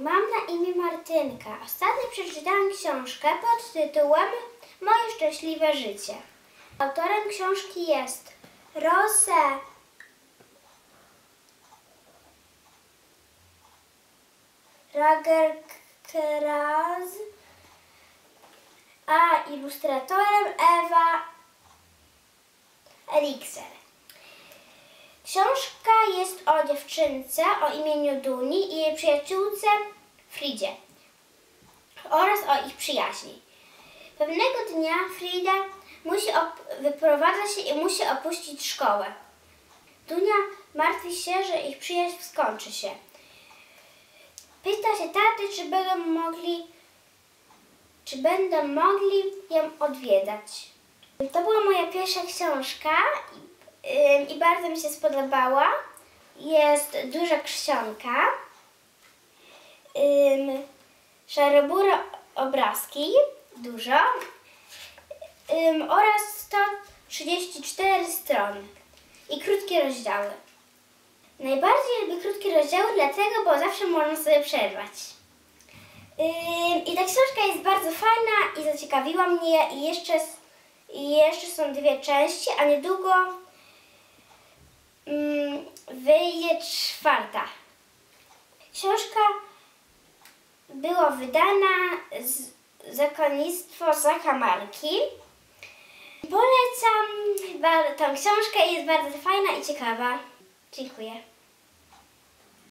mam na imię Martynka. Ostatnio przeczytałam książkę pod tytułem Moje szczęśliwe życie. Autorem książki jest Rose Ragerkraz, a ilustratorem Ewa Elixer. Książka jest o dziewczynce o imieniu Duni i jej przyjaciółce Fridzie oraz o ich przyjaźni. Pewnego dnia Frida musi wyprowadza się i musi opuścić szkołę. Dunia martwi się, że ich przyjaźń skończy się. Pyta się taty, czy będą mogli, czy będą mogli ją odwiedzać. To była moja pierwsza książka i, ym, i bardzo mi się spodobała. Jest duża czcionka, ym, szarobura obrazki, dużo ym, oraz 134 strony i krótkie rozdziały. Najbardziej lubię krótkie rozdziały, dlatego, bo zawsze można sobie przerwać. I ta książka jest bardzo fajna i zaciekawiła mnie i jeszcze, i jeszcze są dwie części, a niedługo ym, wyjdzie czwarta. Książka była wydana z zakonnictwo Zakamarki. Polecam tą książkę, jest bardzo fajna i ciekawa. Dziękuję.